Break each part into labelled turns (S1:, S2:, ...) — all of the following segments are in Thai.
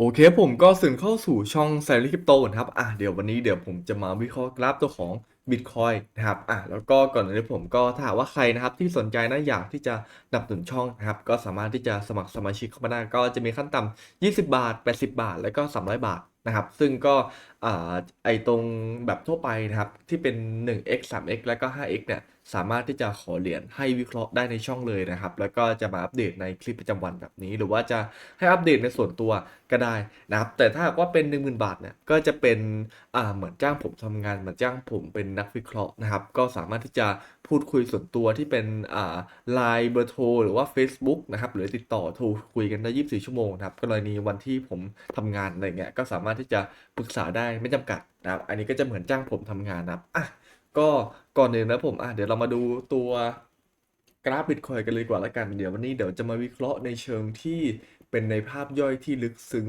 S1: โอเคผมก็สึ่งเข้าสู่ช่องแซลิคริปโตนะครับอะเดี๋ยววันนี้เดี๋ยวผมจะมาวิเคราะห์กราฟตัวของ Bitcoin นะครับอะแล้วก็ก่อนอื่นเลยผมก็ถ้าหากว่าใครนะครับที่สนใจนะอยากที่จะสนับสนุนช่องนะครับก็สามารถที่จะสมัครสมาชิกเข้ามาได้ก็จะมีขั้นต่ำ20 บาท 80 บาท แล้วก็ 300 บาทนะครับซึ่งก็อ่าไอตรงแบบทั่วไปนะครับที่เป็น 1x 3x แล้วก็ 5x เนี่ย สามารถที่จะขอเหรียญให้วิเคราะห์ได้ในช่องเลยนะครับ แล้วก็จะมาอัปเดตในคลิปประจำวันแบบนี้ หรือว่าจะให้อัปเดตในส่วนตัวก็ได้นะครับ แต่ถ้าว่าเป็น 10,000 บาทเนี่ยก็จะเป็นอ่าเหมือนจ้างผมทำงานเหมือนจ้างผมเป็นนักวิเคราะห์นะครับ ก็สามารถที่จะพูดคุยส่วนตัวที่เป็นอ่าไลน์เบอร์โทรหรือว่า Facebook นะครับ หรือติดต่อโทรคุยกันได้ 24 ชั่วโมงนะครับกรณีวันที่ผมทำงานอะไรเงี้ยก็สามารถที่จะปรึกษาได้ไม่จำกัดนะครับ อันนี้ก็จะเหมือนจ้างผมทำงานนะครับอะ ก็ก่อนอื่นนะผมอะเดี๋ยวเรามาดูตัวกราฟบิตคอยกันเลยดีกว่าละกัน เดี๋ยววันนี้เดี๋ยวจะมาวิเคราะห์ในเชิงที่เป็นในภาพย่อยที่ลึกซึ้ง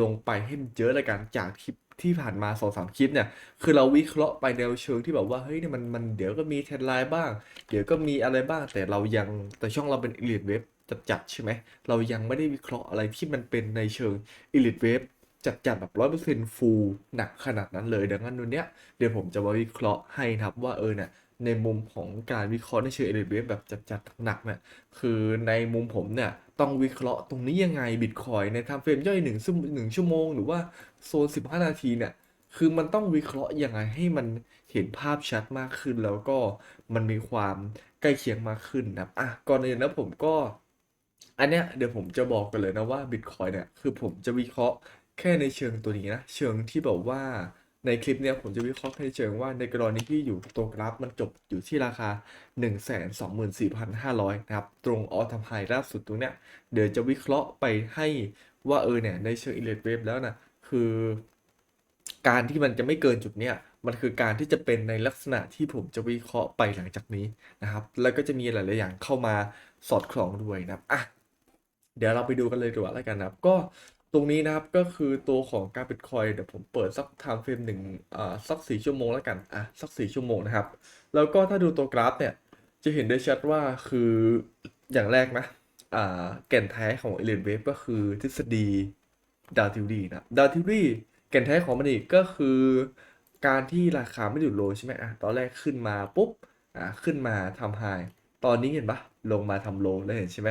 S1: ลงไปให้มันเยอะละกันจากคลิปที่ผ่านมาสองสามคลิปเนี่ย คือเราวิเคราะห์ไปแนวเชิงที่แบบว่า เฮ้ยเนี่ยมันมันเดี๋ยวก็มีเทรนไลน์บ้าง เดี๋ยวก็มีอะไรบ้าง แต่เรายังแต่ช่องเราเป็น Elite Web จัดๆใช่ไหม เรายังไม่ได้วิเคราะห์อะไรที่มันเป็นในเชิง Elite Web จัดๆแบบร้อยเปอร์เซ็นต์ฟูลหนักขนาดนั้นเลยดังนั้นวันเนี้ยเดี๋ยวผมจะมาวิเคราะห์ให้นะครับว่าเออเนี่ยในมุมของการวิเคราะห์ในเชิงเอลิเวแบบจัดๆหนักเนี่ยคือในมุมผมเนี่ยต้องวิเคราะห์ตรงนี้ยังไงบิตคอยในไทม์เฟรมย่อยหนึ่งชั่วหนึ่งชั่วโมงหรือว่าโซน15นาทีเนี่ยคือมันต้องวิเคราะห์ยังไงให้มันเห็นภาพชัดมากขึ้นแล้วก็มันมีความใกล้เคียงมากขึ้นนะครับอะก่อนอื่นนะผมก็ อันเนี้ยเดี๋ยวผมจะบอกกันเลยนะว่า Bitcoin เนี่ยคือผมจะวิเคราะห์ แค่ในเชิงตัวนี้นะ เชิงที่แบบว่าในคลิปเนี้ยผมจะวิเคราะห์ในเชิงว่าในกรณีที่อยู่ตัวกราฟมันจบอยู่ที่ราคา 124,500 นะครับ ตรงออทำไฮล่าสุดตรงเนี้ยเดี๋ยวจะวิเคราะห์ไปให้ว่าเออเนี่ยในเชิง Elliott Wave แล้วนะคือการที่มันจะไม่เกินจุดเนี้ยมันคือการที่จะเป็นในลักษณะที่ผมจะวิเคราะห์ไปหลังจากนี้นะครับ แล้วก็จะมีหลาย ๆ อย่างเข้ามาสอดคล้องด้วยนะครับอะเดี๋ยวเราไปดูกันเลยดีกว่าแล้วกันนะครับ ก็ ตรงนี้นะครับก็คือตัวของการบิตคอยเดี๋ยวผมเปิดสักไทม์เฟรมหนึ่งอ่าสักสี่ชั่วโมงแล้วกันอะสักสี่ชั่วโมงนะครับ แล้วก็ถ้าดูตัวกราฟเนี่ย จะเห็นได้ชัดว่าคืออย่างแรกนะอ่าแก่นแท้ของเอเลนเวฟก็คือทฤษฎีดาวทิวรีนะดาวทิวรีแก่นแท้ของมันอีกก็คือการที่ราคาไม่หยุดโลใช่ไหมอะตอนแรกขึ้นมาปุ๊บอะขึ้นมาทำไฮตอนนี้เห็นปะลงมาทำโลแล้วเห็นใช่ไหม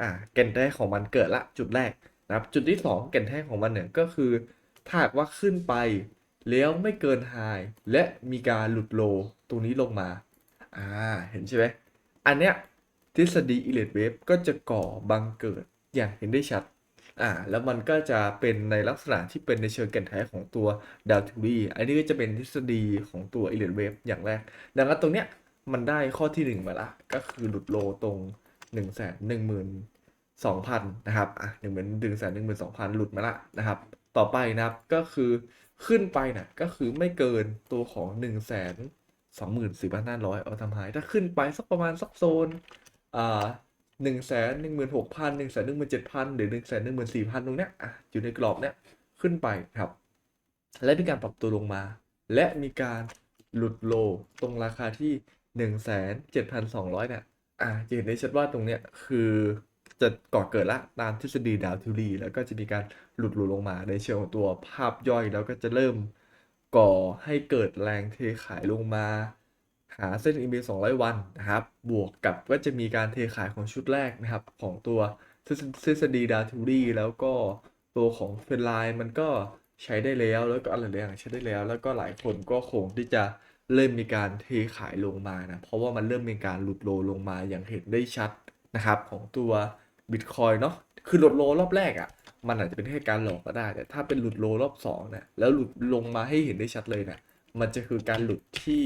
S1: อ่าแก่นแท้ของมันเกิดละจุดแรก นะครับ จุดที่ 2 แก่นแท้ของมันเนี่ยก็คือ ถ้าหากว่าขึ้นไป แล้วไม่เกินไฮและมีการหลุดโลตรงนี้ลงมา อ่า เห็นใช่ไหม อันเนี้ยทฤษฎีอิเลดเวฟก็จะก่อบังเกิดอย่างเห็นได้ชัด อ่า แล้วมันก็จะเป็นในลักษณะที่เป็นในเชิงแก่นแท้ของตัวดาวทิวรีอันนี้ก็จะเป็นทฤษฎีของตัวอิเลดเวฟอย่างแรก ดังนั้นตรงเนี้ยมันได้ข้อที่หนึ่งมาละ ก็คือหลุดโลตรงหนึ่งแสน หนึ่งหมื่นสองพันนะครับอะหนึ่งหมื่นหนึ่งแสนหนึ่งหมื่นสองพันหลุดมาละนะครับ ต่อไปนะครับก็คือขึ้นไปนะก็คือไม่เกินตัวของหนึ่งแสนสองหมื่นสี่พันห้าร้อยเอาทำหายถ้าขึ้นไปสักประมาณสักโซนอ่าหนึ่งแสนหนึ่งหมื่นหกพันหนึ่งแสนหนึ่งหมื่นเจ็ดพันหรือหนึ่งแสนหนึ่งหมื่นสี่พันตรงเนี้ยอะอยู่ในกรอบเนี้ยขึ้นไปครับ และมีการปรับตัวลงมา และมีการหลุดโลตรงราคาที่หนึ่งแสนเจ็ดพันสองร้อยเนี่ยอ่าจะเห็นได้ชัดว่าตรงเนี้ยคือ จะก่อเกิดละตามทฤษฎีดาวทิวรีแล้วก็จะมีการหลุดหลุดลงมาในเชิงของตัวภาพย่อยแล้วก็จะเริ่มก่อให้เกิดแรงเทขายลงมา หาเส้น EMA 200วันนะครับ บวกกับก็จะมีการเทขายของชุดแรกนะครับ ของตัวทฤษทฤษฎีดาวทิวรีแล้วก็ตัวของเฟนไลน์มันก็ใช้ได้แล้วแล้วก็อะไรหลายอย่างใช้ได้แล้ว แล้วก็หลายคนก็คงที่จะเริ่มมีการเทขายลงมานะเพราะว่ามันเริ่มมีการหลุดโลลงมาอย่างเห็นได้ชัดนะครับของตัว Bitcoin เนาะคือหลุดโลรอบแรกอะ่ะ มันอาจจะเป็นแค่การหลอกก็ได้ แต่ถ้าเป็นหลุดโลรอบสองเนี่ยแล้วหลุดลงมาให้เห็นได้ชัดเลยนี่ยมันจะคือการหลุดที่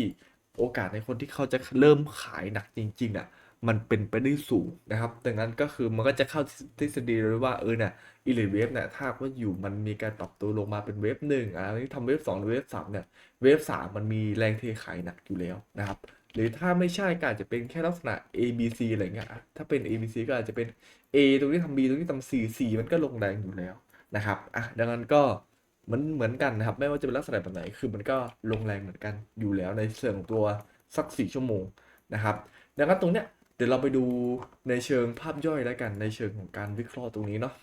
S1: โอกาสในคนที่เขาจะเริ่มขายหนักจริงๆอะมันเป็นไปได้สูงนะครับ ดังนั้นก็คือมันก็จะเข้าทฤษฎีเลยว่าเออเนี่ยอิเลเวฟเนี่ยถ้าว่าอยู่มันมีการปรับตัวลงมาเป็นเวฟหนึ่งอะนี่ทำเวฟสองหรือเวฟสามเนี่ย เวฟสามมันมีแรงเทขายหนักอยู่แล้วนะครับ หรือถ้าไม่ใช่ก็อาจจะเป็นแค่ลักษณะ A B C อะไรเงี้ยถ้าเป็น A B C ก็อาจจะเป็น A ตรงนี้ทำ B ตรงนี้ทำ C C มันก็ลงแรงอยู่แล้วนะครับอะดังนั้นก็เหมือนเหมือนกันนะครับ ไม่ว่าจะเป็นลักษณะแบบไหนคือมันก็ลงแรงเหมือนกันอยู่แล้วในเชิงของตัวสักสี่ชั่วโมงนะครับดังนั้นตรงเนี้ยเดี๋ยวเราไปดูในเชิงภาพย่อยแล้วกันในเชิงของการวิเคราะห์ตรงนี้เนาะ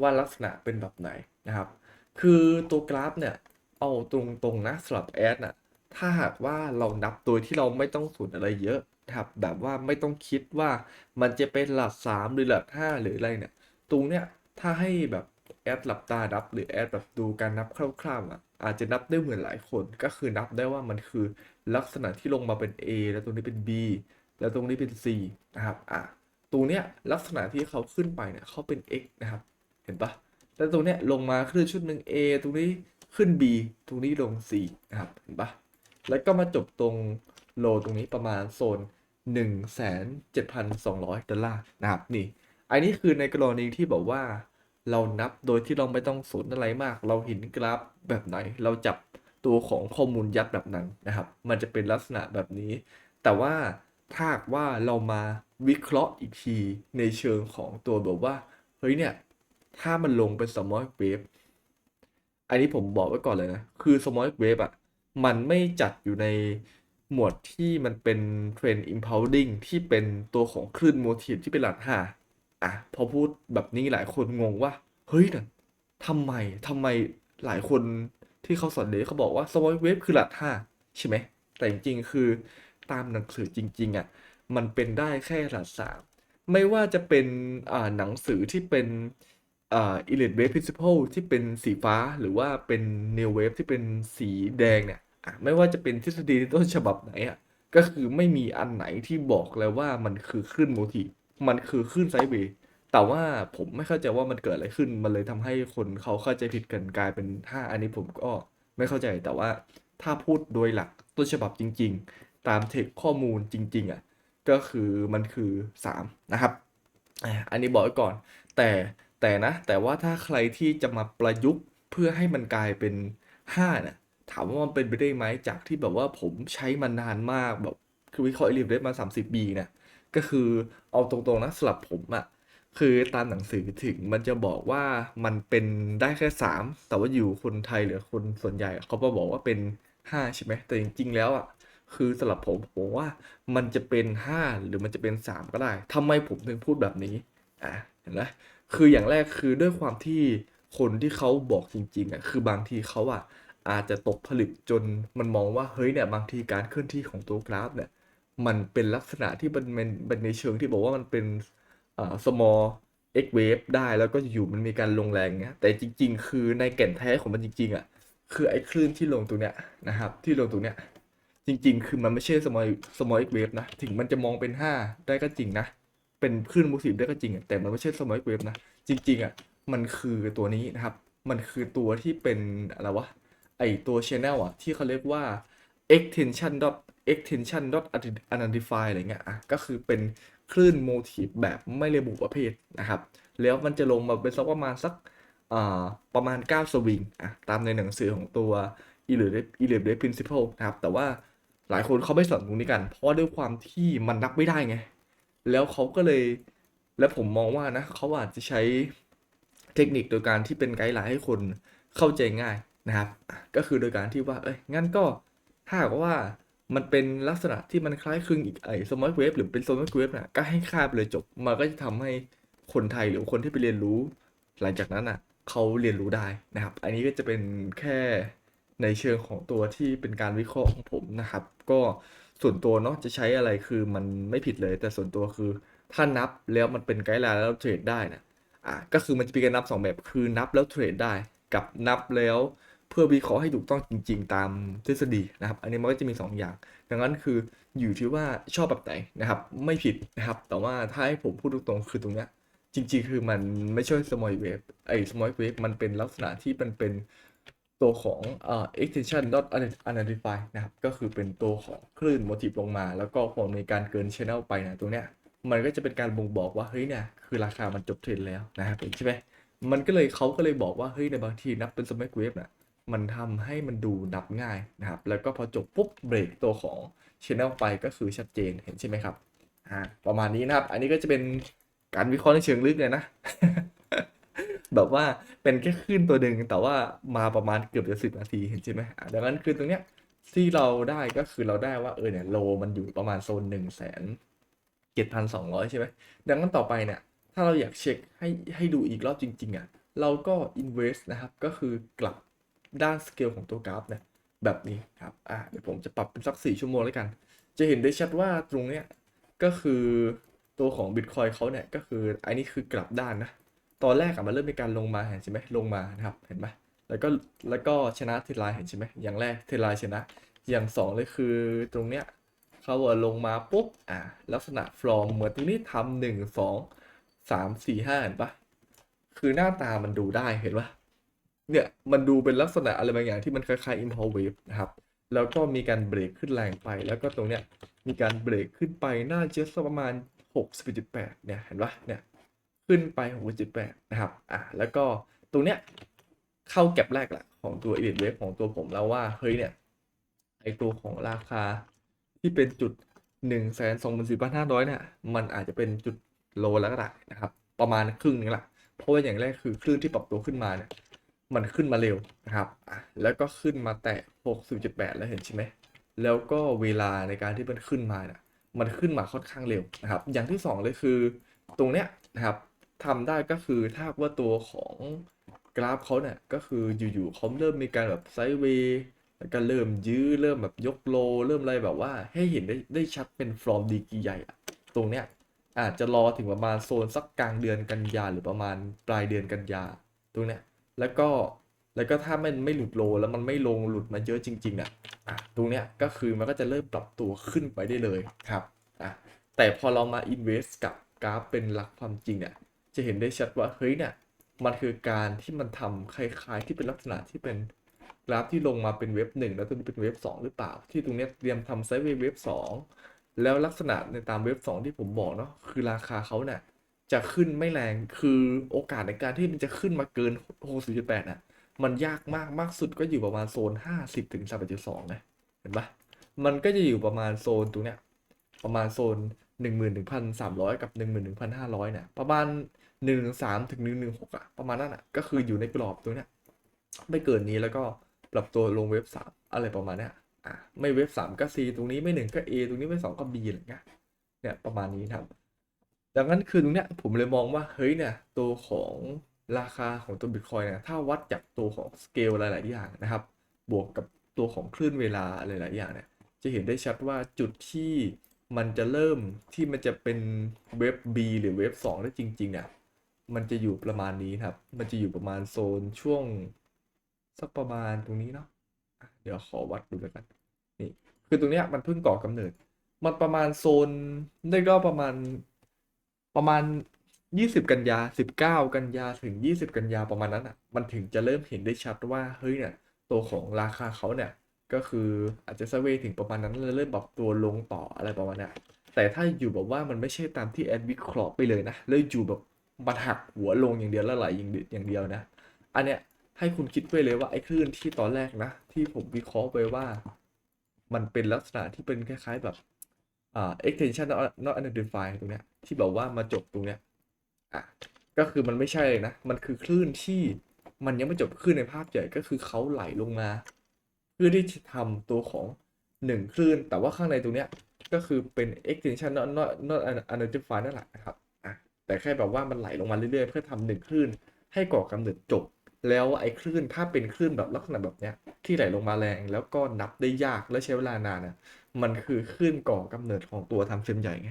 S1: ว่าลักษณะเป็นแบบไหนนะครับ คือตัวกราฟเนี่ยเอาตรงๆนะสำหรับแอดน่ะ ถ้าหากว่าเรานับโดยที่เราไม่ต้องสูตรอะไรเยอะนะครับแบบว่าไม่ต้องคิดว่ามันจะเป็นหลักสามหรือหลักห้าหรืออะไรเนี่ยตรงเนี้ยถ้าให้แบบแอดหลับตานับ หรือแอดแบบดูการนับคร่าวๆอะอาจจะนับได้เหมือนหลายคนก็คือนับได้ว่ามันคือลักษณะที่ลงมาเป็น A แล้วตรงนี้เป็น B แล้วตรงนี้เป็น C นะครับอะตรงเนี้ยลักษณะที่เขาขึ้นไปเนี่ยเขาเป็น X นะครับเห็นปะแล้วตรงเนี้ยลงมาขึ้นชุดหนึ่ง A ตรงนี้ขึ้น B ตรงนี้ลง C นะครับเห็นปะ แล้วก็มาจบตรงโลตรงนี้ประมาณโซน 1,7,200 ดอลลาร์นะครับ นี่ อันนี้คือในกรณีที่บอกว่า เรานับโดยที่เราไม่ต้องสนอะไรมาก เราเห็นกราฟแบบไหน เราจับตัวของข้อมูลยัดแบบนั้นนะครับ มันจะเป็นลักษณะแบบนี้ แต่ว่าถ้าว่าเรามาวิเคราะห์อีกทีในเชิงของตัวแบบว่า เฮ้ยเนี่ย ถ้ามันลงเป็น small wave อันนี้ผมบอกไว้ก่อนเลยนะ คือ small wave อะ มันไม่จัดอยู่ในหมวดที่มันเป็น trend impounding ที่เป็นตัวของคลื่นโมทีฟที่เป็นหลักห้าอะพอพูดแบบนี้หลายคนงงว่า เฮ้ยนะทำไมทำไมหลายคนที่เขาสอนเดทเขาบอกว่า small wave คือหลักห้าใช่ไหม แต่จริงๆ คือตามหนังสือจริง ๆอะมันเป็นได้แค่หลักสามไม่ว่าจะเป็นอ่าหนังสือที่เป็นอ่า Elliott Wave Principle ที่เป็นสีฟ้าหรือว่าเป็น New Wave ที่เป็นสีแดงเนี่ย ไม่ว่าจะเป็นทฤษฎีต้นฉบับไหนอะก็คือไม่มีอันไหนที่บอกเลยว่ามันคือคลื่นโมทีมันคือคลื่นไซเวย์แต่ว่าผมไม่เข้าใจว่ามันเกิดอะไรขึ้น มันเลยทำให้คนเขาเข้าใจผิดกันกลายเป็นห้าอันนี้ผมก็ไม่เข้าใจแต่ว่าถ้าพูดโดยหลักต้นฉบับจริง ๆ ตามเทคข้อมูลจริง ๆอะก็คือมันคือ 3 นะครับ อันนี้บอกไว้ก่อน แต่แต่นะ แต่ว่าถ้าใครที่จะมาประยุกต์เพื่อให้มันกลายเป็น5เนี่ย ถามว่ามันเป็นไปได้ไหมจากที่แบบว่าผมใช้มานานมากแบบคือวิเคราะห์เอลิฟเรทมา30ปีนี่ยก็คือเอาตรงๆนะสำหรับผมอะคือตามหนังสือถึงมันจะบอกว่ามันเป็นได้แค่ 3 แต่ว่าอยู่คนไทยหรือคนส่วนใหญ่เขาก็บอกว่าเป็น 5 ใช่ไหมแต่จริงๆแล้วอะคือสำหรับผมผมว่ามันจะเป็น 5 หรือมันจะเป็น 3 ก็ได้ทำไมผมถึงพูดแบบนี้อะเห็นไหมคืออย่างแรกคือด้วยความที่คนที่เขาบอกจริงๆอะคือบางทีเขาอะ อาจจะตกผลึกจนมันมองว่าเฮ้ยเนี่ยบางทีการเคลื่อนที่ของตัวกราฟเนี่ยมันเป็นลักษณะที่มันเป็นเป็นในเชิงที่บอกว่ามันเป็นอ่า small x wave ได้แล้วก็อยู่มันมีการลงแรงเงี้ยแต่จริง ๆ คือในแก่นแท้ของมันจริงๆอะคือไอ้คลื่นที่ลงตรงเนี้ยนะครับ ที่ลงตรงเนี้ยจริง ๆ คือมันไม่ใช่ small small x wave นะถึงมันจะมองเป็น 5 ได้ก็จริงนะ เป็นคลื่นมูสิบได้ก็จริง แต่มันไม่ใช่ small x wave นะจริง ๆอะมันคือตัวนี้นะครับ มันคือตัวที่เป็นอะไรวะ ไอตัว channel อะ ที่เขาเรียกว่า extension dot extension dot identify อะไรเงี้ยอะก็คือเป็นคลื่นโมทีฟแบบไม่ระบุประเภทนะครับ แล้วมันจะลงมาเป็นสักประมาณสักประมาณ 9 สวิงอะตามในหนังสือของตัว e l i t e l i t principle นะครับ แต่ว่าหลายคนเขาไม่สอนตรงนี้กัน เพราะว่าด้วยความที่มันนับไม่ได้ไง แล้วเขาก็เลย แล้วผมมองว่านะเขาอาจจะใช้เทคนิคโดยการที่เป็นไกด์ไลน์ให้คนเข้าใจง่าย นะครับ ก็คือโดยการที่ว่า เอ้ย งั้นก็ถ้าว่ามันเป็นลักษณะที่มันคล้ายคลึงอีกไอ้สมอลเวฟหรือเป็นโซนเวฟน่ะ ก็ให้ค่าไปเลยจบ มันก็จะทำให้คนไทยหรือคนที่ไปเรียนรู้ หลังจากนั้นอะเขาเรียนรู้ได้นะครับ อันนี้ก็จะเป็นแค่ในเชิงของตัวที่เป็นการวิเคราะห์ของผมนะครับ ก็ส่วนตัวเนาะจะใช้อะไรคือมันไม่ผิดเลย แต่ส่วนตัวคือถ้านับแล้วมันเป็นไกด์ไลน์แล้วเทรดได้นะอะก็คือมันจะมีการนับสองแบบคือนับแล้วเทรดได้ กับนับแล้ว เพื่อวิเคราะห์ให้ถูกต้องจริง ๆ ตามทฤษฎีนะครับ อันนี้มันก็จะมี 2 อย่าง ดังนั้นคืออยู่ที่ว่าชอบแบบไหนนะครับ ไม่ผิดนะครับ แต่ว่าถ้าให้ผมพูดตรงๆคือตรงเนี้ยจริง ๆ คือมันไม่ใช่ small wave ไอ้ small wave มันเป็นลักษณะที่มันเป็นตัวของเอ่อ extension dot identify นะครับ ก็คือเป็นตัวของคลื่นโมทีฟลงมา แล้วก็พอมีการเกิน channel ไปนะตรงเนี้ยมันก็จะเป็นการบ่งบอกว่าเฮ้ยเนี่ยคือราคามันจบเทรนแล้วนะครับใช่ไหมมันก็เลยเขาก็เลยบอกว่าเฮ้ยในบางทีนับเป็น small wave น่ะ มันทำให้มันดูนับง่ายนะครับ แล้วก็พอจบปุ๊บเบรกตัวของ channel ไปก็คือชัดเจนเห็นใช่ไหมครับอ่าประมาณนี้นะครับ อันนี้ก็จะเป็นการวิเคราะห์ในเชิงลึกเลยนะ แบบว่าเป็นแค่คลื่นตัวหนึ่งแต่ว่ามาประมาณเกือบจะสิบนาทีเห็นใช่ไหมดังนั้นคือตรงเนี้ยที่เราได้ก็คือเราได้ว่าเออเนี่ยโลมันอยู่ประมาณโซนหนึ่งแสนเจ็ดพันสองร้อยใช่ไหมดังนั้นต่อไปเนี่ย ถ้าเราอยากเช็คให้ให้ดูอีกรอบจริง ๆอะเราก็ invest นะครับ ก็คือกลับ ด้านสเกลของตัวกราฟเนี่ยแบบนี้ครับอ่าเดี๋ยวผมจะปรับเป็นสักสี่ชั่วโมงแล้วกัน จะเห็นได้ชัดว่าตรงเนี้ยก็คือตัวของ Bitcoin เขาเนี่ยก็คืออันนี้คือกลับด้านนะ ตอนแรกอะมันเริ่มมีการลงมาเห็นใช่ไหมลงมานะครับเห็นไหมแล้วก็แล้วก็ชนะเทรนไลน์เห็นใช่ไหมอย่างแรกเทรนไลน์ชนะ อย่างสองเลยคือตรงเนี้ยเขาว่าลงมาปุ๊บอ่าลักษณะฟลอมเหมือนตรงนี้ทำหนึ่งสองสามสี่ห้าเห็นปะคือหน้าตามันดูได้เห็นปะ เนี่ยมันดูเป็นลักษณะอะไรบางอย่างที่มันคล้ายๆ impulse wave นะครับ แล้วก็มีการเบรกขึ้นแรงไป แล้วก็ตรงเนี้ยมีการเบรกขึ้นไปน่าจะสักประมาณ 6.8เนี่ยเห็นปะเนี่ยขึ้นไป 6.8นะครับอะแล้วก็ตรงเนี้ยเข้าแก็บแรกแหละของตัว Elite Wave ของตัวผมแล้วว่าเฮ้ยเนี่ยไอตัวของราคาที่เป็นจุด 1 2 4 5 0 0เนี่ยมันอาจจะเป็นจุดโลแล้วก็ได้นะครับ ประมาณครึ่งนึงแหละเพราะว่าอย่างแรกคือคลื่นที่ปรับตัวขึ้นมาเนี่ย มันขึ้นมาเร็วนะครับ แล้วก็ขึ้นมาแตะ 60.8 แล้วเห็นใช่ไหม แล้วก็เวลาในการที่มันขึ้นมาเนี่ยมันขึ้นมาค่อนข้างเร็วนะครับ อย่างที่สองเลยคือ ตรงเนี้ยนะครับทำได้ก็คือถ้าว่าตัวของกราฟเขาเนี่ยก็คืออยู่ๆเขาเริ่มมีการแบบไซด์เวย์แล้วก็เริ่มยื้อเริ่มแบบยกโล เริ่มอะไรแบบว่าให้เห็นได้ได้ชัดเป็นฟอร์มดีกีใหญ่อะตรงเนี้ยอาจจะรอถึงประมาณโซนสักกลางเดือนกันยาหรือประมาณปลายเดือนกันยาตรงเนี้ย แล้วก็แล้วก็ถ้ามันไม่หลุดโลแล้วมันไม่ลงหลุดมาเยอะจริงๆอะอะตรงเนี้ยก็คือมันก็จะเริ่มปรับตัวขึ้นไปได้เลยครับอะแต่พอเรามา invest กับกราฟเป็นหลักความจริงเนี่ยจะเห็นได้ชัดว่าเฮ้ยเนี่ยมันคือการที่มันทำคล้ายๆที่เป็นลักษณะที่เป็นกราฟที่ลงมาเป็นเว็บหนึ่งแล้วตัวนี้เป็นเว็บสองหรือเปล่า ที่ตรงเนี้ยเตรียมทำไซด์เวย์เว็บสองแล้วลักษณะในตามเว็บสองที่ผมบอกเนาะคือราคาเขาเนี่ย จะขึ้นไม่แรงคือโอกาสในการที่มันจะขึ้นมาเกิน60.8อะ มันยากมากมากสุดก็อยู่ประมาณโซน50ถึง3.2นะเห็นปะมันก็จะอยู่ประมาณโซนตรงเนี้ยประมาณโซน11,300กับ11,500เนี่ยประมาณ113ถึง116อะประมาณนั้นอะก็คืออยู่ในกรอบตัวเนี้ยไม่เกินนี้แล้วก็ปรับตัวลงเว็บ3อะไรประมาณเนี้ยอะไม่เว็บ3ก็ C ตรงนี้ไม่1ก็ A ตรงนี้ไม่2ก็ B อะไรเงี้ยเนี่ยประมาณนี้ครับ ดังนั้นคือตรงเนี้ยผมเลยมองว่าเฮ้ยเนี่ยตัวของราคาของตัวบิตคอยเนี่ยถ้าวัดจากตัวของสเกลหลาย ๆ อย่างนะครับ บวกกับตัวของคลื่นเวลาหลาย ๆ อย่างเนี่ยจะเห็นได้ชัดว่าจุดที่มันจะเริ่มที่มันจะเป็นเว็บ B หรือเว็บ2ได้จริง ๆ เนี่ยมันจะอยู่ประมาณนี้ครับ มันจะอยู่ประมาณโซนช่วงสักประมาณตรงนี้เนาะเดี๋ยวขอวัดดูแล้วกันนี่คือตรงเนี้ยมันเพิ่งก่อกำเนิด มันประมาณโซนได้ก็ประมาณ ประมาณ20กันยา19กันยาถึง20กันยาประมาณนั้นอะ มันถึงจะเริ่มเห็นได้ชัดว่าเฮ้ยเนี่ยตัวของราคาเขาเนี่ยก็คืออาจจะสเวถึงประมาณนั้นแล้วเริ่มปรับตัวลงต่ออะไรประมาณนี้ยแต่ถ้าอยู่แบบว่ามันไม่ใช่ตามที่แอดวิเคราะห์ไปเลยนะแล้วอยู่แบบมันหักหัวลงอย่างเดียวแล้วไหลอย่างเดียวอย่างเดียวนะ อันเนี้ยให้คุณคิดไว้เลยว่าไอ้คลื่นที่ตอนแรกนะ ที่ผมวิเคราะห์ไปว่า มันเป็นลักษณะที่เป็นคล้ายๆแบบ อ่า extension not not identified ตรงเนี้ยที่แบบว่ามาจบตรงเนี้ยอะก็คือมันไม่ใช่เลยนะ มันคือคลื่นที่มันยังไม่จบคลื่นในภาพใหญ่ก็คือเขาไหลลงมา เพื่อที่จะทำตัวของหนึ่งคลื่น แต่ว่าข้างในตรงเนี้ยก็คือเป็น extension not not not identified นั่นแหละนะครับอะแต่แค่แบบว่ามันไหลลงมาเรื่อยๆ เพื่อทำหนึ่งคลื่น ให้ก่อกำเนิดจบ แล้วไอ้คลื่นถ้าเป็นคลื่นแบบลักษณะแบบเนี้ยที่ไหลลงมาแรงแล้วก็นับได้ยากและใช้เวลานานนะ มันคือคลื่นก่อกำเนิดของตัวทำเฟรมใหญ่ไง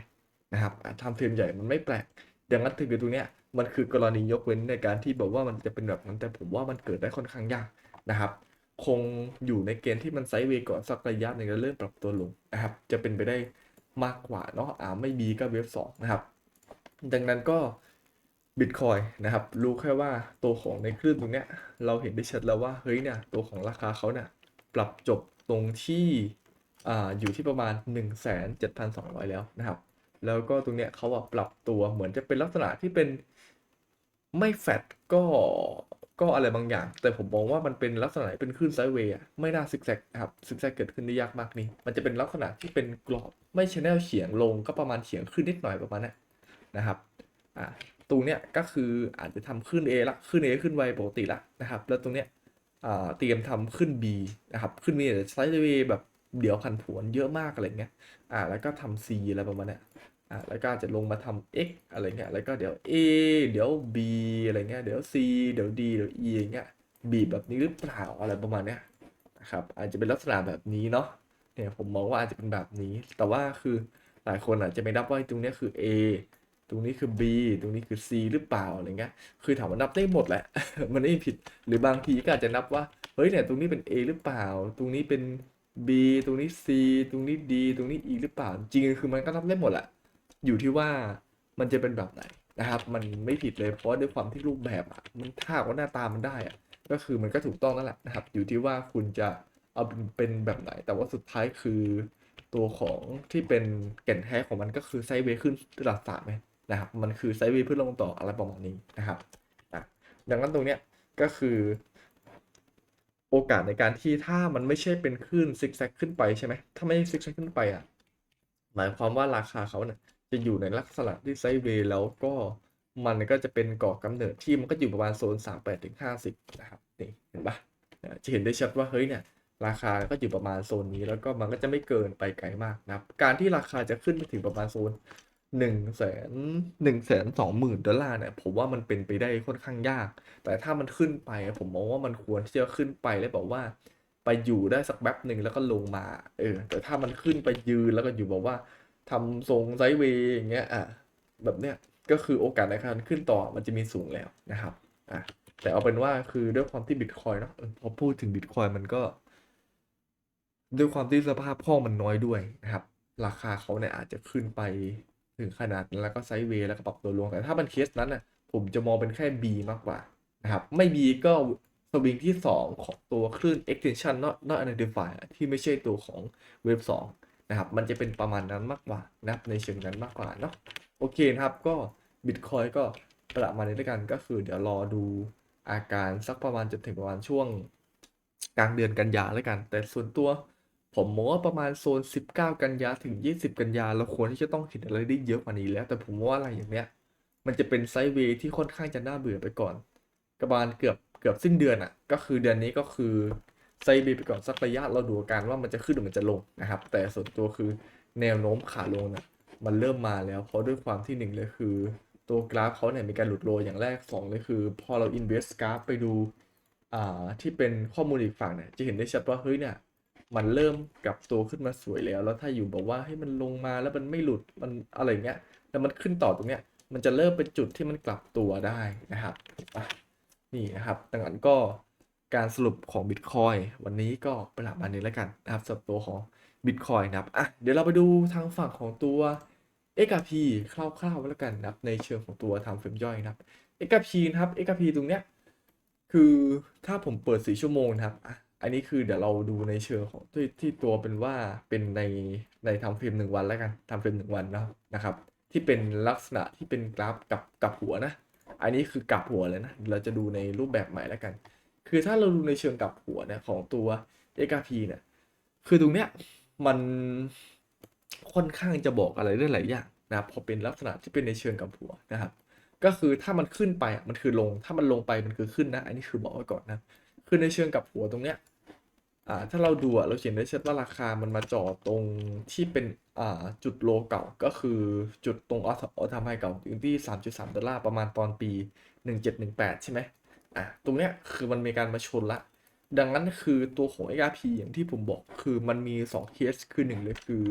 S1: นะครับทำเฟรมใหญ่มันไม่แปลกดังนั้นถึงตรงเนี้ยมันคือกรณียกเว้นในการที่บอกว่ามันจะเป็นแบบนั้นแต่ผมว่ามันเกิดได้ค่อนข้างยากนะครับ คงอยู่ในเกณฑ์ที่มันไซด์เวย์ก่อนสักระยะหนึ่งแล้วเริ่มปรับตัวลงนะครับ จะเป็นไปได้มากกว่าเนาะอ่าไม่บีก็เวฟสองนะครับ ดังนั้นก็บิตคอยนะครับ รู้แค่ว่าตัวของในคลื่นตรงเนี้ยเราเห็นได้ชัดแล้วว่าเฮ้ยเนี่ยตัวของราคาเขาเนี่ยปรับจบตรงที่ อ่าอยู่ที่ประมาณ 17,200 แล้วนะครับ แล้วก็ตรงเนี้ยเขาปรับตัวเหมือนจะเป็นลักษณะที่เป็นไม่แฟตก็ก็อะไรบางอย่าง แต่ผมมองว่ามันเป็นลักษณะเป็นคลื่นไซด์เวย์อะไม่น่าซิกแซกครับซิกแซกเกิดขึ้นได้ยากมากนี่มันจะเป็นลักษณะที่เป็นกรอบไม่ชแนลเฉียงลงก็ประมาณเฉียงขึ้นนิดหน่อยประมาณนั้นนะครับอ่าตรงเนี้ยก็คืออาจจะทำขึ้น A ละขึ้น A ขึ้น Y ปกติละนะครับ แล้วตรงเนี้ยเตรียมทำขึ้น B นะครับขึ้น B ไซด์เวย์แบบ เดี๋ยวผันผวนเยอะมากอะไรเงี้ย อ่า แล้วก็ทำ C อะไรประมาณเนี้ยอ่า แล้วก็อาจจะลงมาทำ x อะไรเงี้ย แล้วก็เดี๋ยว a เดี๋ยว b อะไรเงี้ย เดี๋ยว c เดี๋ยว d เดี๋ยว e อย่างเงี้ย บีบแบบนี้หรือเปล่าอะไรประมาณเนี้ยนะครับ อาจจะเป็นลักษณะแบบนี้เนาะ เนี่ยผมมองว่าอาจจะเป็นแบบนี้ แต่ว่าคือหลายคนอาจจะไม่นับว่าตรงนี้คือ a ตรงนี้คือ b ตรงนี้คือ c หรือเปล่าอะไรเงี้ย คือถามว่านับได้หมดแหละ มันไม่ผิด หรือบางทีก็อาจจะนับว่า เฮ้ยเนี่ยตรงนี้เป็น a หรือเปล่า ตรงนี้เป็น b ตรงนี้ c ตรงนี้ d ตรงนี้ e หรือเปล่า จริงๆคือมันก็นับได้หมดแหละอยู่ที่ว่ามันจะเป็นแบบไหนนะครับ มันไม่ผิดเลยเพราะว่าด้วยความที่รูปแบบอะมันถ้าว่าหน้าตามันได้อะก็คือมันก็ถูกต้องนั่นแหละนะครับ อยู่ที่ว่าคุณจะเอาเป็นแบบไหน แต่ว่าสุดท้ายคือตัวของที่เป็นแก่นแท้ของมันก็คือไซเวย์ขึ้นระดับสามไหมนะครับ มันคือไซเวย์เพื่อลงต่ออะไรประมาณนี้นะครับอะดังนั้นตรงเนี้ยก็คือ โอกาสในการที่ถ้ามันไม่ใช่เป็นคลื่นซิกแซกขึ้นไปใช่ไหมถ้าไม่ซิกแซกขึ้นไปอะหมายความว่าราคาเขาเนี่ยจะอยู่ในลักษณะที่ไซด์เวย์แล้วก็มันก็จะเป็นก่อกำเนิดที่มันก็อยู่ประมาณโซน 38ถึง50 นะครับนี่เห็นปะเนี่ยจะเห็นได้ชัดว่าเฮ้ยเนี่ยราคาก็อยู่ประมาณโซนนี้แล้วก็มันก็จะไม่เกินไปไกลมากนะครับ การที่ราคาจะขึ้นไปถึงประมาณโซน 1นึ่งแสนหนึ่งแสนสองหมื่นดอลลาร์เนี่ยผมว่ามันเป็นไปได้ค่อนข้างยาก แต่ถ้ามันขึ้นไปผมมองว่ามันควรที่จะขึ้นไปแล้วบอกว่า ไปอยู่ได้สักแป๊บหนึ่งแล้วก็ลงมา เออ แต่ถ้ามันขึ้นไปยืนแล้วก็อยู่บอกว่าทำทรงไซด์เวย์อย่างเงี้ยอะแบบเนี้ยก็คือโอกาสในการขึ้นต่อมันจะมีสูงแล้วนะครับอะแต่เอาเป็นว่าคือด้วยความที่บิตคอยเนาะพอพูดถึงบิตคอยมันก็ ด้วยความที่สภาพคล่องมันน้อยด้วยนะครับ ราคาเขาเนี่ยอาจจะขึ้นไป ถึงขนาดนั้นแล้วก็ไซด์เวย์แล้วก็ปรับตัวลงแต่ถ้ามันเคสนั้นน่ะผมจะมองเป็นแค่ B มากกว่านะครับไม่ B ก็สวิงที่ 2 ของตัวคลื่น extension not not identify ที่ไม่ใช่ตัวของเว็บ2นะครับมันจะเป็นประมาณนั้นมากกว่านะครับในเชิงนั้นมากกว่าเนาะโอเคนะครับก็ Bitcoin ก็ประมาณนี้ด้วยกันก็คือเดี๋ยวรอดูอาการสักประมาณจนถึงประมาณช่วงกลางเดือนกันยาแล้วกัน แต่ส่วนตัว ผมมองว่าประมาณโซน 19 กันยาถึง 20 กันยาเราควรที่จะต้องเห็นอะไรได้เยอะกว่านี้แล้ว แต่ผมว่าอะไรอย่างเนี้ย มันจะเป็นไซด์เวย์ที่ค่อนข้างจะน่าเบื่อไปก่อนประมาณเกือบเกือบสิ้นเดือนอะ ก็คือเดือนนี้ก็คือไซด์เวย์ไปก่อนสักระยะเราดูการว่ามันจะขึ้นหรือมันจะลงนะครับ แต่ส่วนตัวคือแนวโน้มขาลงน่ะมันเริ่มมาแล้ว เพราะด้วยความที่หนึ่งเลยคือ ตัวกราฟเขาเนี่ยมีการหลุดโลอย่างแรกสองเลยคือ พอเรา invest กราฟไปดูอ่าที่เป็นข้อมูลอีกฝั่งเนี่ยจะเห็นได้ชัดว่าเฮ้ยเนี่ย มันเริ่มกลับตัวขึ้นมาสวยแล้ว แล้วถ้าอยู่บอกว่าให้มันลงมาแล้วมันไม่หลุดมันอะไรเงี้ยแล้วมันขึ้นต่อตรงเนี้ยมันจะเริ่มเป็นจุดที่มันกลับตัวได้นะครับอะนี่นะครับดังนั้นก็การสรุปของ Bitcoin วันนี้ก็ประมาณนี้แล้วกันนะครับสำหรับตัวของ Bitcoin นะครับอะเดี๋ยวเราไปดูทางฝั่งของตัว XRP คร่าวๆแล้วกันนะครับในเชิงของตัวทำเฟรมย่อยนะครับ XRP นะครับ XRP ตรงเนี้ยคือถ้าผมเปิดสี่ชั่วโมงนะครับ อันนี้คือเดี๋ยวเราดูในเชิงของที่ที่ตัวเป็นว่าเป็นในในทำเฟรมหนึ่งวันแล้วกันทำเฟรมหนึ่งวันเนาะนะครับ ที่เป็นลักษณะที่เป็นกราฟกับกับหัวนะ อันนี้คือกลับหัวเลยนะเราจะดูในรูปแบบใหม่แล้วกัน คือถ้าเราดูในเชิงกลับหัวเนี่ยของตัว XRP เนี่ยคือตรงเนี้ยมันค่อนข้างจะบอกอะไรได้หลายอย่างนะพอเป็นลักษณะที่เป็นในเชิงกับหัวนะครับ ก็คือถ้ามันขึ้นไปอะมันคือลงถ้ามันลงไปมันคือขึ้นนะ อันนี้คือบอกไว้ก่อนนะคือในเชิงกับหัวตรงเนี้ย อ่าถ้าเราดูอะเราเห็นได้ชัดว่าราคามันมาจ่อตรงที่เป็นอ่าจุดโลเก่าก็คือจุดตรงออทามไฮเก่าอยู่ที่ 3.3 ดอลลาร์ประมาณตอนปี 1718 ใช่ไหมอะตรงเนี้ยคือมันมีการมาชนละ ดังนั้นคือตัวของ XRP อย่างที่ผมบอกคือมันมี2เคสคือหนึ่งเลยคือ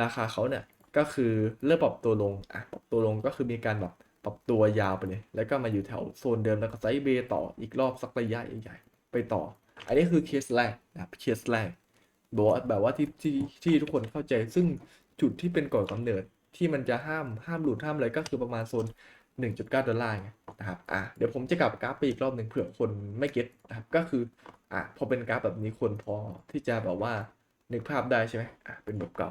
S1: ราคาเขาเนี่ยก็คือเริ่มปรับตัวลงอะปรับตัวลงก็คือมีการแบบปรับตัวยาวไปเลย แล้วก็มาอยู่แถวโซนเดิมแล้วก็ไซด์เบย์ต่ออีกรอบสักระยะใหญ่ๆไปต่อ อันนี้คือเคสแรกนะครับเคสแรกบอกว่าแบบว่าที่ที่ที่ทุกคนเข้าใจซึ่งจุดที่เป็นก่อนกำเนิดที่มันจะห้ามห้ามหลุดห้ามอะไรก็คือประมาณโซน 1.9 ดอลลาร์ไงนะครับอะเดี๋ยวผมจะกลับกราฟไปอีกรอบหนึ่งเผื่อคนไม่เก็ตนะครับก็คืออะพอเป็นกราฟแบบนี้คนพอที่จะแบบว่านึกภาพได้ใช่ไหมอะเป็นแบบเก่า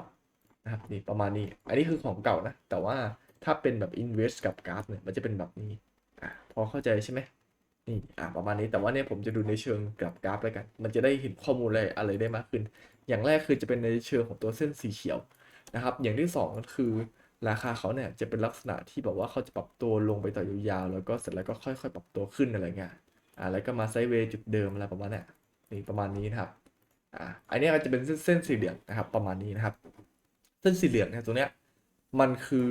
S1: นะครับนี่ประมาณนี้ อันนี้คือของเก่านะ แต่ว่าถ้าเป็นแบบ invest กับกราฟเนี่ยมันจะเป็นแบบนี้อะพอเข้าใจใช่ไหม นี่อะประมาณนี้แต่ว่าเนี่ยผมจะดูในเชิงกับกราฟแล้วกัน มันจะได้เห็นข้อมูลอะไรอะไรได้มากขึ้น อย่างแรกคือจะเป็นในเชิงของตัวเส้นสีเขียวนะครับอย่างที่สองก็คือราคาเขาเนี่ยจะเป็นลักษณะที่แบบว่าเขาจะปรับตัวลงไปต่อยาวๆแล้วก็เสร็จแล้วก็ค่อยๆ ปรับตัวขึ้นอะไรเงี้ยอ่าแล้วก็มาไซด์เวย์จุดเดิมอะไรประมาณเนี้ยนี่ประมาณนี้นะครับอ่าอันนี้ก็จะเป็นเส้นสีเหลี่ยมนะครับประมาณนี้นะครับ เส้นสีเหลืองเนี่ยตัวเนี้ยมันคือ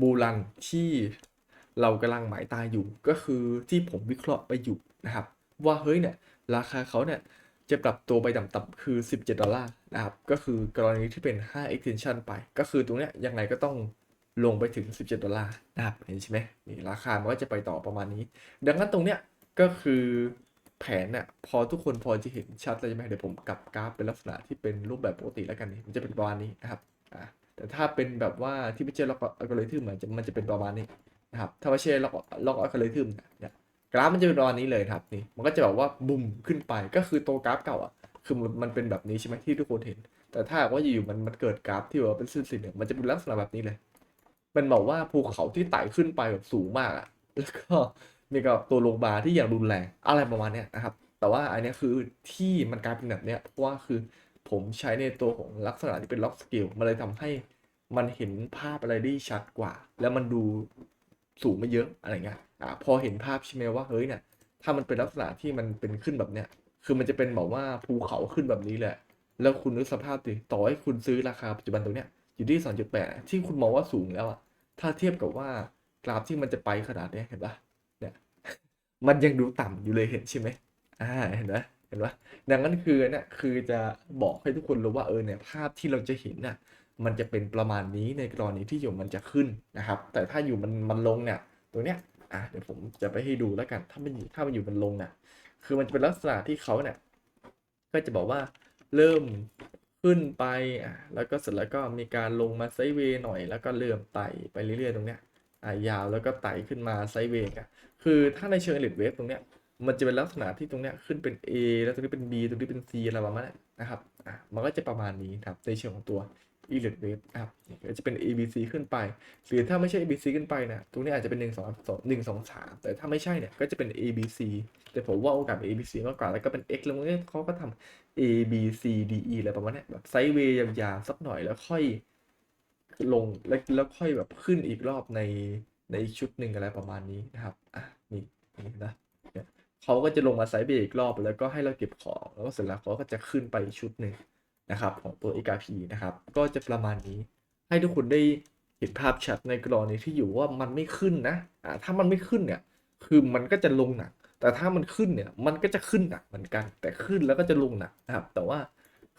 S1: บูรันที่ เรากำลังหมายตาอยู่ก็คือที่ผมวิเคราะห์ไปอยู่นะครับ ว่าเฮ้ยเนี่ยราคาเขาเนี่ยจะปรับตัวไปต่ำๆคือ 17 ดอลลาร์นะครับ ก็คือกรณีที่เป็น 5 extension ไป ก็คือตรงเนี้ยยังไงก็ต้องลงไปถึง 17 ดอลลาร์นะครับเห็นใช่ไหมนี่ราคามันก็จะไปต่อประมาณนี้ ดังนั้นตรงเนี้ยก็คือแผนน่ะพอทุกคนพอจะเห็นชัดเลยใช่ไหมเดี๋ยวผมกลับกราฟเป็นลักษณะที่เป็นรูปแบบปกติแล้วกันนี่มันจะเป็นประมาณนี้นะครับอ่าแต่ถ้าเป็นแบบว่าที่ไม่ใช่ล็อกอัลกอริทึมมันจะมันจะเป็นประมาณนี้ นะครับถ้าไม่ใช่ล็อกล็อกอัลกอริทึมเนี่ยกราฟมันจะเป็นประมาณนี้เลยครับนี่มันก็จะแบบว่าบุ่มขึ้นไปก็คือตัวกราฟเก่าอะคือมันมันเป็นแบบนี้ใช่ไหมที่ทุกคนเห็น แต่ถ้าว่าอยู่มันมันเกิดกราฟที่แบบว่าเป็นเส้นสีเนี่ยมันจะเป็นลักษณะแบบนี้เลยมันบอกว่าภูเขาที่ไต่ขึ้นไปแบบสูงมากอะแล้วก็มีกับตัวลงมาที่อย่างรุนแรงอะไรประมาณเนี้ยนะครับ แต่ว่าอันนี้คือที่มันกลายเป็นแบบเนี้ยเพราะว่าคือผมใช้ในตัวของลักษณะที่เป็นล็อกสเกลมันเลยทำให้มันเห็นภาพอะไรได้ชัดกว่า แล้วมันดู สูงไม่เยอะอะไรเงี้ยอ่าพอเห็นภาพใช่ไหมว่าเฮ้ยเนี่ยถ้ามันเป็นลักษณะที่มันเป็นขึ้นแบบเนี้ยคือมันจะเป็นแบบว่าภูเขาขึ้นแบบนี้แหละ แล้วคุณนึกสภาพดิต่อให้คุณซื้อราคาปัจจุบันตรงเนี้ยอยู่ที่ 2.8 ที่คุณมองว่าสูงแล้วอะถ้าเทียบกับว่ากราฟที่มันจะไปขนาดเนี้ยเห็นปะเนี่ยมันยังดูต่ำอยู่เลยเห็นใช่ไหมอ่าเห็นไหมเห็นปะดังนั้นคือเนี่ยคือจะบอกให้ทุกคนรู้ว่าเออเนี่ยภาพที่เราจะเห็นน่ะ มันจะเป็นประมาณนี้ในกรณีที่อยู่มันจะขึ้นนะครับ แต่ถ้าอยู่มันมันลงเนี่ยตัวเนี้ยอะเดี๋ยวผมจะไปให้ดูแล้วกัน ถ้ามันถ้ามันอยู่มันลงเนี่ยคือมันจะเป็นลักษณะที่เขาเนี่ยก็จะบอกว่าเริ่มขึ้นไปอะแล้วก็เสร็จแล้วก็มีการลงมาไซเวย์หน่อยแล้วก็เริ่มไต่ไปเรื่อยๆตรงเนี้ยอะยาวแล้วก็ไต่ขึ้นมาไซเวย์อะคือถ้าในเชิงเลดเวฟตรงเนี้ยมันจะเป็นลักษณะที่ตรงเนี้ยขึ้นเป็น A แล้วตรงนี้เป็น B ตรงนี้เป็น C อะไรประมาณนั้นนะครับอะมันก็จะประมาณนี้ครับในเชิงของตัว e l e t wave นะครับก็จะเป็น A B C ขึ้นไป หรือถ้าไม่ใช่ A B C ขึ้นไปนะตรงนี้อาจจะเป็น1 2 2 1 2 3 แต่ถ้าไม่ใช่เนี่ยก็จะเป็น A B C แต่ผมว่าโอกาส A B C มากกว่า แล้วก็เป็น X แล้วมันก็เขาก็ทำ A B C D E อะไรประมาณนี้แบบไซด์เวย์ยาวๆสักหน่อยแล้วค่อยลงแล้วแล้วค่อยแบบขึ้นอีกรอบในในชุดหนึ่งอะไรประมาณนี้นะครับ อะนี่นี่นะเขาก็จะลงมาไซด์เวย์อีกรอบแล้วก็ให้เราเก็บของแล้วก็เสร็จแล้วเขาก็จะขึ้นไปชุดหนึ่ง นะครับของตัว XRP นะครับ ก็จะประมาณนี้ ให้ทุกคนได้เห็นภาพชัดในกรณีที่อยู่ว่ามันไม่ขึ้นนะอ่าถ้ามันไม่ขึ้นเนี่ยคือมันก็จะลงหนัก แต่ถ้ามันขึ้นเนี่ยมันก็จะขึ้นหนักเหมือนกัน แต่ขึ้นแล้วก็จะลงหนักนะครับ แต่ว่า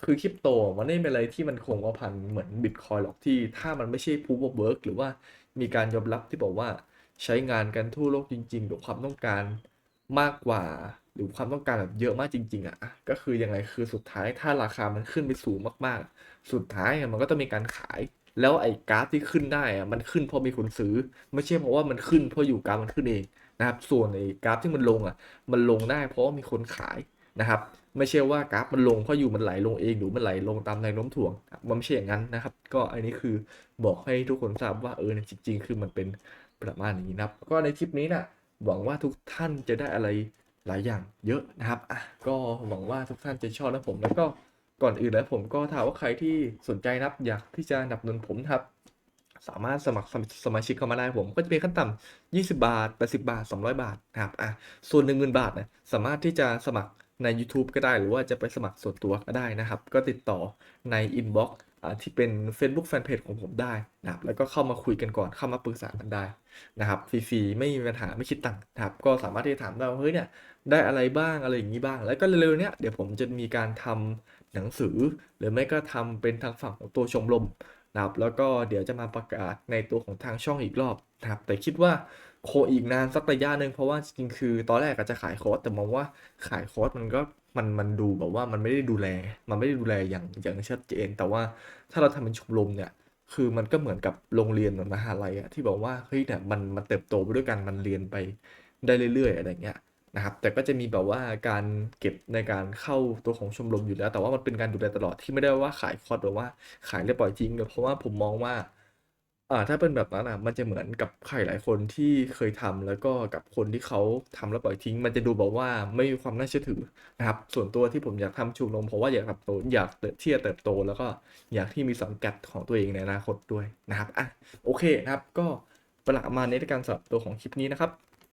S1: คือคริปโตมันไม่เป็นอะไรที่มันคงกระพันเหมือนบิตคอยหรอกที่ถ้ามันไม่ใช่ proof of work หรือว่ามีการยอมรับที่บอกว่าใช้งานกันทั่วโลกจริงๆกับความต้องการมากกว่า หรือความต้องการแบบเยอะมากจริง ๆอะอะก็คือยังไงคือสุดท้ายถ้าราคามันขึ้นไปสูงมากๆ สุดท้ายมันก็ต้องมีการขาย แล้วไอ้กราฟที่ขึ้นได้อะมันขึ้นเพราะมีคนซื้อ ไม่ใช่เพราะว่ามันขึ้นเพราะอยู่กราฟมันขึ้นเองนะครับ ส่วนไอ้กราฟที่มันลงอะ มันลงได้เพราะมีคนขายนะครับ ไม่ใช่ว่ากราฟมันลงเพราะอยู่มันไหลลงเองหรือมันไหลลงตามแรงโน้มถ่วง มันไม่ใช่อย่างนั้นนะครับ ก็อันนี้คือบอกให้ทุกคนทราบว่าเออจริง ๆ คือมันเป็นประมาณนี้นะครับ ก็ในคลิปนี้นะหวังว่าทุกท่านจะได้อะไร หลายอย่างเยอะนะครับอะก็หวังว่าทุกท่านจะชอบนะผม แล้วก็ก่อนอื่นแล้วผมก็ถามว่าใครที่สนใจนะครับ อยากที่จะสนับสนุนผมครับสามารถสมัครสมสมาชิกเข้ามาได้ผมก็จะเป็นขั้นต่ำ20 บาท 80 บาท 200 บาทนะครับอะส่วน 10,000 บาทนะสามารถที่จะสมัคร ใน YouTube ก็ได้หรือว่าจะไปสมัครส่วนตัวก็ได้นะครับ ก็ติดต่อใน inbox อ่าที่เป็น Facebook Fanpage ของผมได้นะครับแล้วก็เข้ามาคุยกันก่อนเข้ามาปรึกษากันได้นะครับฟรีๆไม่มีปัญหาไม่คิดตังค์นะครับก็สามารถที่จะถามได้ว่าเฮ้ยเนี่ยได้อะไรบ้างอะไรอย่างนี้บ้าง แล้วก็เร็วๆเนี้ยเดี๋ยวผมจะมีการทำหนังสือ หรือไม่ก็ทำเป็นทางฝั่งของตัวชมรมนะครับแล้วก็เดี๋ยวจะมาประกาศในตัวของทางช่องอีกรอบนะครับแต่คิดว่า โคอีกนานสักระยะหนึ่งเพราะว่าจริงๆคือ ตอนแรกอาจจะขายคอร์สแต่มองว่าขายคอร์สมันก็มันมันดูแบบว่ามันไม่ได้ดูแล มันไม่ได้ดูแลอย่างอย่างชัดเจน แต่ว่าถ้าเราทำเป็นชมรมเนี่ย คือมันก็เหมือนกับโรงเรียนเหมือนมหาลัยอะที่บอกว่าเฮ้ยเนี่ยมันมันเติบโตไปด้วยกันมันเรียนไปได้เรื่อย ๆ อะไรเงี้ยนะครับแต่ก็จะมีแบบว่าการเก็บในการเข้าตัวของชมรมอยู่แล้ว แต่ว่ามันเป็นการดูแลตลอดที่ไม่ได้ว่าขายคอร์สหรือว่าขายแล้วปล่อยทิ้งเลยเพราะว่าผมมองว่า อ่า ถ้าเป็นแบบนั้นอะ มันจะเหมือนกับใครหลายคนที่เคยทำแล้วก็กับคนที่เขาทำแล้วปล่อยทิ้ง มันจะดูแบบว่าไม่มีความน่าเชื่อถือนะครับ ส่วนตัวที่ผมอยากทำชมรมเพราะว่าอยากเติบโตอยากเติบที่จะเติบโต แล้วก็อยากที่มีสังกัดของตัวเองในอนาคตด้วยนะครับอะโอเคนะครับ ก็ประมาณนี้ในการสำหรับตัวของคลิปนี้นะครับ